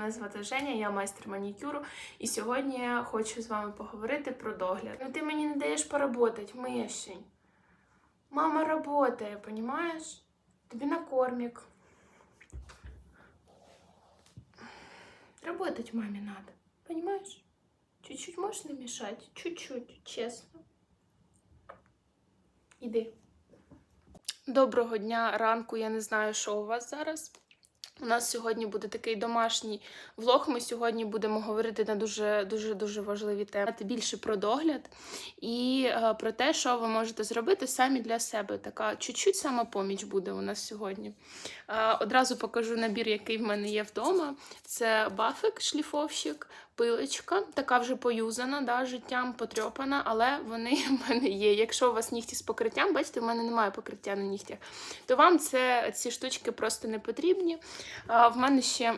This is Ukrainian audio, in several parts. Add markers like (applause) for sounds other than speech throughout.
Мене звати Женя, я майстер манікюру, і сьогодні я хочу з вами поговорити про догляд. Ну ти мені не даєш поработати, мишень. Мама работає, понімаєш? Тобі на кормік. Работать мамі надо, понимаешь? Чуть-чуть можешь не мешать? Чуть-чуть, чесно. Іди. Доброго дня, ранку. Я не знаю, що у вас зараз. У нас сьогодні буде такий домашній влог. Ми сьогодні будемо говорити на дуже дуже дуже важливі теми. Більше про догляд і е, про те, що ви можете зробити самі для себе. Така чуть-чуть самопоміч буде у нас сьогодні. Е, одразу покажу набір, який в мене є вдома. Це бафик, шліфовщик, пилочка, така вже поюзана, да, життям потрьопана, але вони (laughs) в мене є. Якщо у вас нігті з покриттям, бачите, в мене немає покриття на нігтях, то вам це, ці штучки просто не потрібні. А, в мене ще.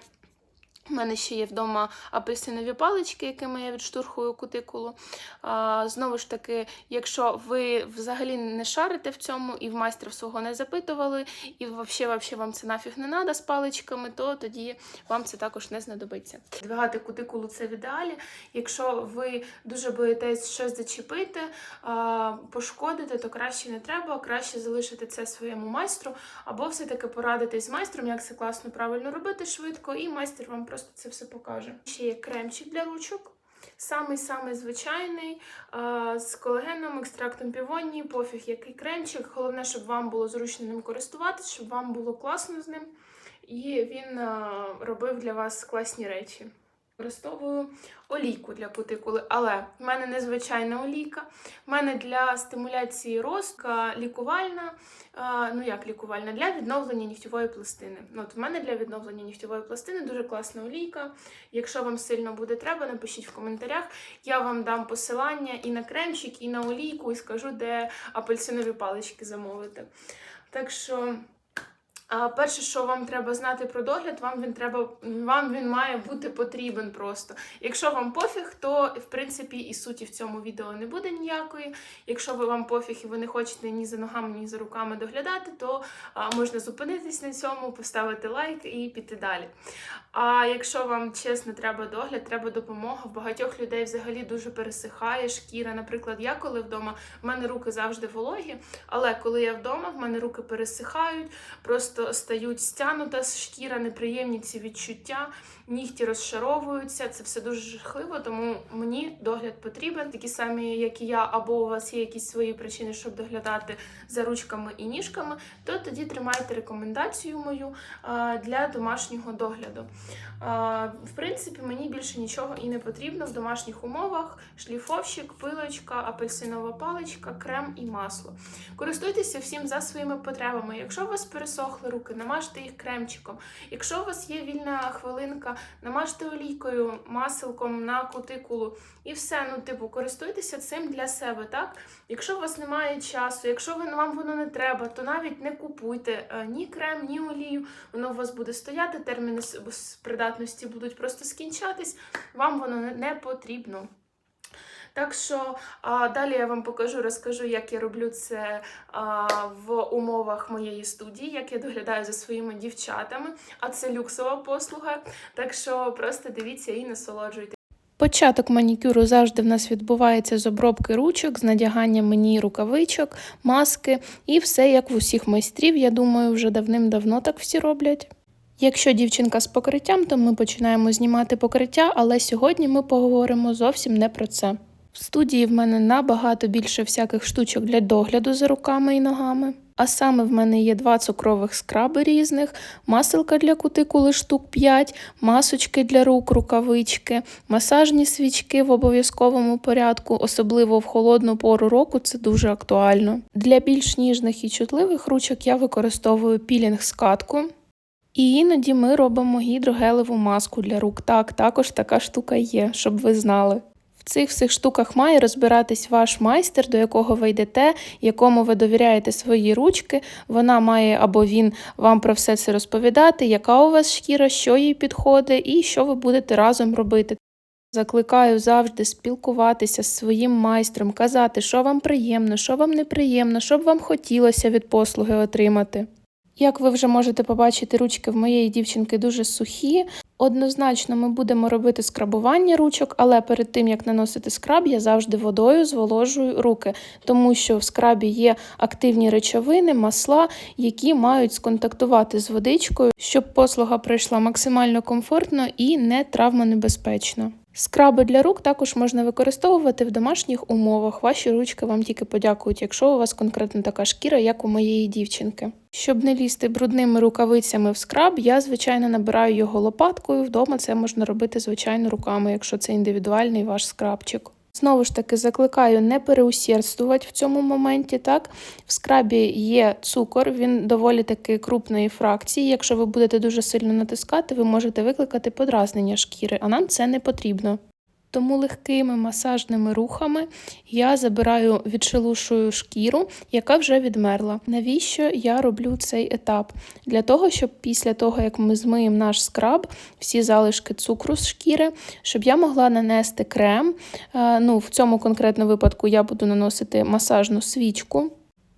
У мене ще є вдома апельсинові палички, якими я відштурхую кутикулу. А, знову ж таки, якщо ви взагалі не шарите в цьому і в майстра свого не запитували, і взагалі, вам це нафіг не треба з паличками, то тоді вам це також не знадобиться. Двигати кутикулу це в ідеалі. Якщо ви дуже боїтесь щось зачепити, а, пошкодити, то краще не треба, краще залишити це своєму майстру, або все-таки порадитись з майстром, як це класно правильно робити швидко, і майстер вам просто це все покаже. Ще є кремчик для ручок. Самий-самий звичайний, з колагеном, екстрактом півонії, пофіг, який кремчик. Головне, щоб вам було зручно ним користуватися, щоб вам було класно з ним. І він робив для вас класні речі. Використовую олійку для кутикули, але в мене незвичайна олійка. В мене для стимуляції ростка лікувальна, ну як лікувальна, для відновлення нігтєвої пластини. Ну, От в мене для відновлення нігтєвої пластини дуже класна олійка. Якщо вам сильно буде треба, напишіть в коментарях. Я вам дам посилання і на кремчик, і на олійку, і скажу, де апельсинові палички замовити. Так що. Перше, що вам треба знати про догляд, вам він треба, вам він має бути потрібен просто. Якщо вам пофіг, то в принципі і суті в цьому відео не буде ніякої. Якщо ви вам пофіг і ви не хочете ні за ногами, ні за руками доглядати, то можна зупинитись на цьому, поставити лайк і піти далі. А якщо вам чесно треба догляд, треба допомога. В багатьох людей взагалі дуже пересихає шкіра. Наприклад, я коли вдома, в мене руки завжди вологі, але коли я вдома, в мене руки пересихають, просто стають стянута шкіра, неприємні ці відчуття, нігті розшаровуються. Це все дуже жахливо, тому мені догляд потрібен, такі самі, як і я, або у вас є якісь свої причини, щоб доглядати за ручками і ніжками, то тоді тримайте рекомендацію мою для домашнього догляду. В принципі, мені більше нічого і не потрібно в домашніх умовах: шліфовщик, пилочка, апельсинова паличка, крем і масло. Користуйтеся всім за своїми потребами. Якщо у вас пересохли руки, намажте їх кремчиком. Якщо у вас є вільна хвилинка, намажте олійкою, маселком на кутикулу. І все, ну, типу, користуйтеся цим для себе, так? Якщо у вас немає часу, якщо вам воно не треба, то навіть не купуйте е, ні крем, ні олію. Воно у вас буде стояти, терміни придатності будуть просто скінчатись, вам воно не потрібно. Так що далі я вам покажу, розкажу, як я роблю це в умовах моєї студії, як я доглядаю за своїми дівчатами. А це люксова послуга. Так що просто дивіться і насолоджуйтесь. Початок манікюру завжди в нас відбувається з обробки ручок, з надяганням мені рукавичок, маски і все як в усіх майстрів. Я думаю, вже давним-давно так всі роблять. Якщо дівчинка з покриттям, то ми починаємо знімати покриття, але сьогодні ми поговоримо зовсім не про це. В студії в мене набагато більше всяких штучок для догляду за руками і ногами. А саме в мене є два цукрових скраби різних, маселка для кутикули штук 5, масочки для рук, рукавички, масажні свічки в обов'язковому порядку, особливо в холодну пору року це дуже актуально. Для більш ніжних і чутливих ручок я використовую пілінг скатку. І іноді ми робимо гідрогелеву маску для рук. Так, також така штука є, щоб ви знали. В цих всіх штуках має розбиратись ваш майстер, до якого ви йдете, якому ви довіряєте свої ручки. Вона має або він вам про все це розповідати, яка у вас шкіра, що їй підходить і що ви будете разом робити. Закликаю завжди спілкуватися з своїм майстром, казати, що вам приємно, що вам неприємно, що б вам хотілося від послуги отримати. Як ви вже можете побачити, ручки в моєї дівчинки дуже сухі. Однозначно, ми будемо робити скрабування ручок, але перед тим як наносити скраб, я завжди водою зволожую руки, тому що в скрабі є активні речовини, масла, які мають сконтактувати з водичкою, щоб послуга пройшла максимально комфортно і не травмонебезпечно. Скраби для рук також можна використовувати в домашніх умовах. Ваші ручки вам тільки подякують, якщо у вас конкретно така шкіра, як у моєї дівчинки. Щоб не лізти брудними рукавицями в скраб, я звичайно набираю його лопаткою. Вдома це можна робити звичайно руками, якщо це індивідуальний ваш скрабчик. Знову ж таки, закликаю не переусердствувати в цьому моменті. Так, в скрабі є цукор, він доволі таки крупної фракції. Якщо ви будете дуже сильно натискати, ви можете викликати подразнення шкіри, а нам це не потрібно. Тому легкими масажними рухами я забираю відшелушую шкіру, яка вже відмерла. Навіщо я роблю цей етап? Для того, щоб після того, як ми змиємо наш скраб, всі залишки цукру з шкіри, щоб я могла нанести крем. Е, Ну, в цьому конкретному випадку я буду наносити масажну свічку.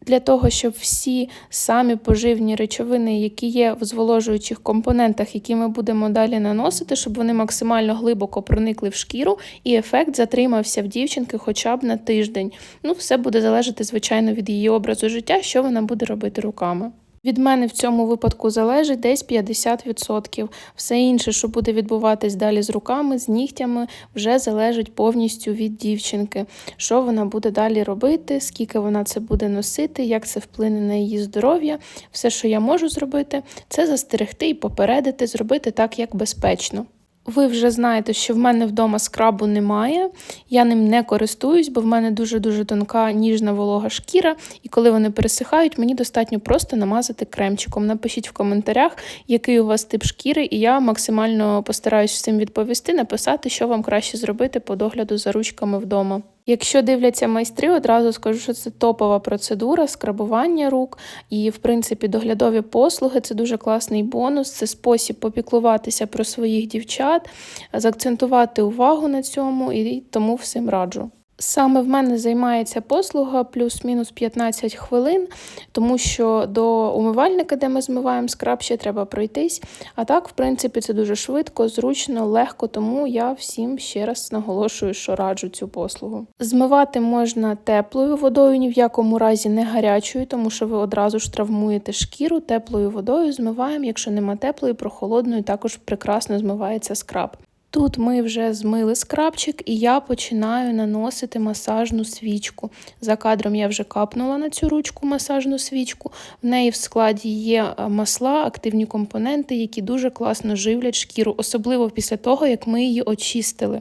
Для того, щоб всі самі поживні речовини, які є в зволожуючих компонентах, які ми будемо далі наносити, щоб вони максимально глибоко проникли в шкіру, і ефект затримався в дівчинки хоча б на тиждень. Ну, все буде залежати, звичайно, від її образу життя, що вона буде робити руками. Від мене в цьому випадку залежить десь 50%. Все інше, що буде відбуватись далі з руками, з нігтями, вже залежить повністю від дівчинки. Що вона буде далі робити, скільки вона це буде носити, як це вплине на її здоров'я. Все, що я можу зробити, це застерегти і попередити, зробити так, як безпечно. Ви вже знаєте, що в мене вдома скрабу немає, я ним не користуюсь, бо в мене дуже-дуже тонка ніжна волога шкіра, і коли вони пересихають, мені достатньо просто намазати кремчиком. Напишіть в коментарях, який у вас тип шкіри, і я максимально постараюсь всім відповісти, написати, що вам краще зробити по догляду за ручками вдома. Якщо дивляться майстри, одразу скажу, що це топова процедура скрабування рук і, в принципі, доглядові послуги це дуже класний бонус. Це спосіб попіклуватися про своїх дівчат, заакцентувати увагу на цьому і тому всім раджу. Саме в мене займається послуга плюс-мінус 15 хвилин, тому що до умивальника, де ми змиваємо скраб, ще треба пройтись. А так, в принципі, це дуже швидко, зручно, легко, тому я всім ще раз наголошую, що раджу цю послугу. Змивати можна теплою водою, ні в якому разі не гарячою, тому що ви одразу ж травмуєте шкіру. Теплою водою змиваємо, якщо нема теплої, прохолодною також прекрасно змивається скраб. Тут ми вже змили скрабчик, і я починаю наносити масажну свічку. За кадром я вже капнула на цю ручку масажну свічку. В неї в складі є е, масла, активні компоненти, які дуже класно живлять шкіру, особливо після того, як ми її очистили.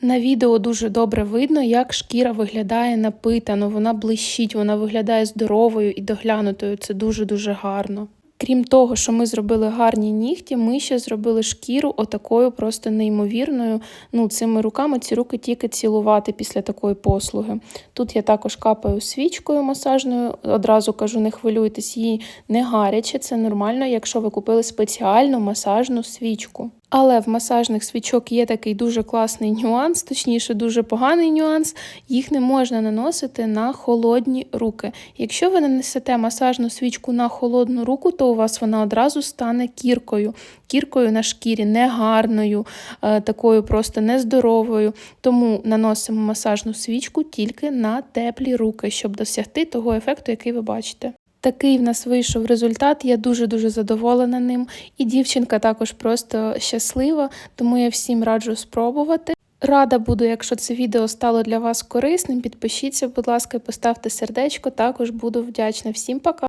На відео дуже добре видно, як шкіра виглядає напитано, вона блищить, вона виглядає здоровою і доглянутою. Це дуже-дуже гарно. Крім того, що ми зробили гарні нігті, ми ще зробили шкіру отакою просто неймовірною. Ну, цими руками ці руки тільки цілувати після такої послуги. Тут я також капаю свічкою масажною. Одразу кажу, не хвилюйтесь, її не гаряче, це нормально, якщо ви купили спеціальну масажну свічку. Але в масажних свічок є такий дуже класний нюанс, точніше, дуже поганий нюанс. Їх не можна наносити на холодні руки. Якщо ви нанесете масажну свічку на холодну руку, то у вас вона одразу стане кіркою. Кіркою на шкірі, негарною, е, такою просто нездоровою. Тому наносимо масажну свічку тільки на теплі руки, щоб досягти того ефекту, який ви бачите. Такий в нас вийшов результат. Я дуже-дуже задоволена ним. І дівчинка також просто щаслива, тому я всім раджу спробувати. Рада буду, якщо це відео стало для вас корисним. Підпишіться, будь ласка, поставте сердечко. Також буду вдячна. Всім пока!